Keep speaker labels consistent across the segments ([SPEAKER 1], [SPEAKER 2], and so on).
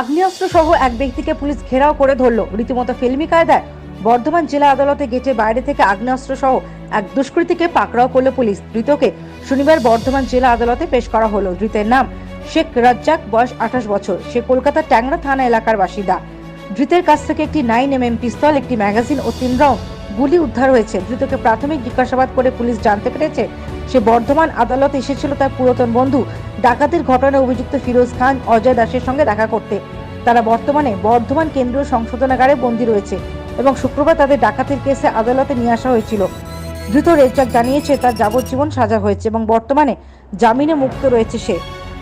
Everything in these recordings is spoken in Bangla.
[SPEAKER 1] আগ্নেয়াস্ত্র সহ এক ব্যক্তিকে পুলিশ ঘেরাও করে ধরল। রীতিমতো ফিল্মি কায়দায় বর্ধমান জেলা আদালতে গেটে বাইরে থেকে আগ্নেয়াস্ত্র সহ এক দুষ্কৃতীকে পাকড়াও করল পুলিশ। ধৃতকে শনিবার বর্ধমান জেলা আদালতে পেশ করা হলো। ধৃতের নাম শেখ রাজ্জাক, বয়স আঠাশ বছর। সে কলকাতার ট্যাংরা থানা এলাকার বাসিন্দা। ধৃতের কাছ থেকে একটি নাইন এম এম পিস্তল, একটি ম্যাগাজিন ও তিন রাউন্ড গুলি উদ্ধার হয়েছে। ধৃতকে প্রাথমিক জিজ্ঞাসাবাদ করে পুলিশ জানতে পেরেছে, সে বর্ধমান আদালতে এসেছিল তার পুরাতন বন্ধু। ডাকাতির ঘটনায় অভিযুক্ত ফিরোজ খান, অজয় দাসের সঙ্গে দেখা করতে। তারা বর্তমানে বর্ধমান কেন্দ্রীয় সংশোধনাগারে বন্দী রয়েছে এবং শুক্রবার তাদের ডাকাতির কেসে আদালতে নিয়ে আসা হয়েছিল। ধৃত রেজাক জানিয়েছে, তার যাবজ্জীবন সাজা হয়েছে এবং বর্তমানে জামিনে মুক্ত রয়েছে সে।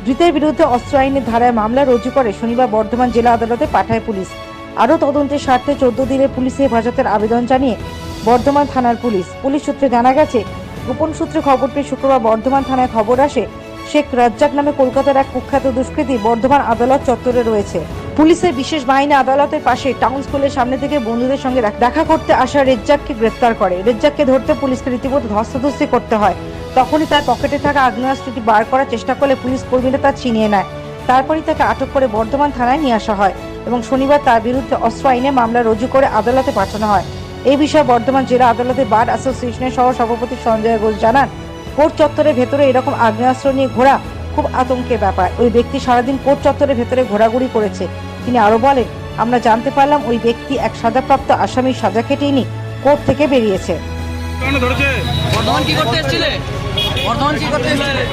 [SPEAKER 1] ধৃতের বিরুদ্ধে অস্ত্র আইনের ধারায় মামলা রুজু করে শনিবার বর্ধমান জেলা আদালতে পাঠায় পুলিশ। আরও তদন্তের স্বার্থে চোদ্দ দিনের পুলিশে হেফাজতের আবেদন জানিয়ে বর্ধমান থানার পুলিশ। পুলিশ সূত্রে জানা গেছে, গোপন সূত্রে খবর পেয়ে শুক্রবার বর্ধমান থানায় খবর আসে, শেখ রাজ্জাক নামে কলকাতার এক কুখ্যাত দুষ্কৃতী বর্ধমান আদালত চত্বরে রয়েছে। পুলিশের বিশেষ বাহিনী আদালতের পাশে টাউন স্কুলের সামনে থেকে বন্ধুদের সঙ্গে দেখা করতে আসা রেজ্জাককে গ্রেফতার করে। রেজ্জাককে ধরতে পুলিশকে রীতিমতো ধস্তাধস্তি করতে হয়। তখনই তার পকেটে থাকা আগ্নেয়াস্ত্রটি বার করার চেষ্টা করলে পুলিশ কর্মীরা তা ছিনিয়ে নেয়। তারপরই তাকে আটক করে বর্ধমান থানায় নিয়ে আসা হয়। এবং শনিবার তার বিরুদ্ধে অস্ত্র আইনে মামলা রুজু করে আদালতে পাঠানো হয়। এই বিষয়ে বর্ধমান জেলা আদালতে বার অ্যাসোসিয়েশনের সহ সভাপতি সঞ্জয় ঘোষ জানান কোর্ট চত্বরের ভেতরে এরকম আগ্নেয়াস্ত্র নিয়ে ঘোরা খুব আতঙ্কের ব্যাপার। ওই ব্যক্তি সারাদিন কোর্ট চত্বরের ভেতরে ঘোরাঘুরি করেছে। তিনি আরও বলেন আমরা জানতে পারলাম ওই ব্যক্তি এক সাজাপ্রাপ্ত আসামির সাজা কেটেই নি কোর্ট থেকে বেরিয়েছে।
[SPEAKER 2] কেন
[SPEAKER 3] বর্ধমান কি করতে এসেছিলে? বর্ধমান কি করতে এসেছিলে?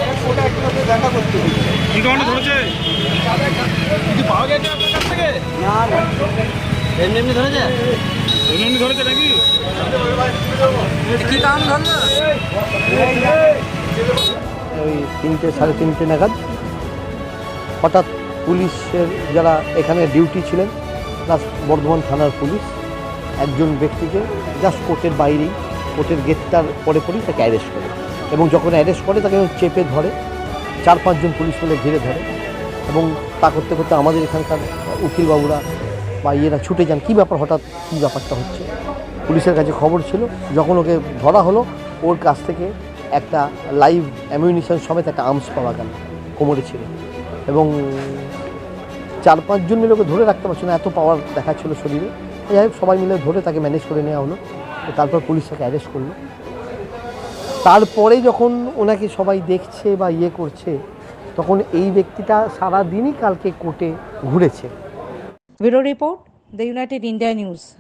[SPEAKER 2] কি ধরেছে?
[SPEAKER 3] কিছু পাওয়া গেছে
[SPEAKER 4] ওই তিনটে সাড়ে তিনটে নাগাদ হঠাৎ পুলিশের যারা এখানে ডিউটি ছিলেন প্লাস বর্ধমান থানার পুলিশ, একজন ব্যক্তিকে জাস্ট কোর্টের বাইরেই, কোর্টের গেটটার পরে পরেই তাকে অ্যারেস্ট করে। এবং যখন অ্যারেস্ট করে, তাকে চেপে ধরে, চার পাঁচজন পুলিশ মিলে ঘিরে ধরে। এবং তা করতে করতে আমাদের এখানকার উকিলবাবুরা বা ইয়েরা ছুটে যান, কী ব্যাপার হঠাৎ, কী ব্যাপারটা হচ্ছে? পুলিশের কাছে খবর ছিল, যখন ওকে ধরা হলো, ওর কাছ থেকে একটা লাইভ অ্যামিউনিশন সমেত একটা আর্মস পাওয়া গেল, কোমরে ছিল। এবং চার পাঁচজন মিলে ওকে ধরে রাখতে পারছিল না, এত পাওয়ার দেখাচ্ছিল শরীরে। যাই হোক, সবাই মিলে ধরে তাকে ম্যানেজ করে নেওয়া হলো। তারপর পুলিশ তাকে অ্যারেস্ট করল। তারপরে যখন ওনাকে সবাই দেখছে বা ইয়ে করছে, তখন এই ব্যক্তিটা সারা দিনই কালকে কোর্টে ঘুরেছে।
[SPEAKER 1] Bureau Report, the United India News.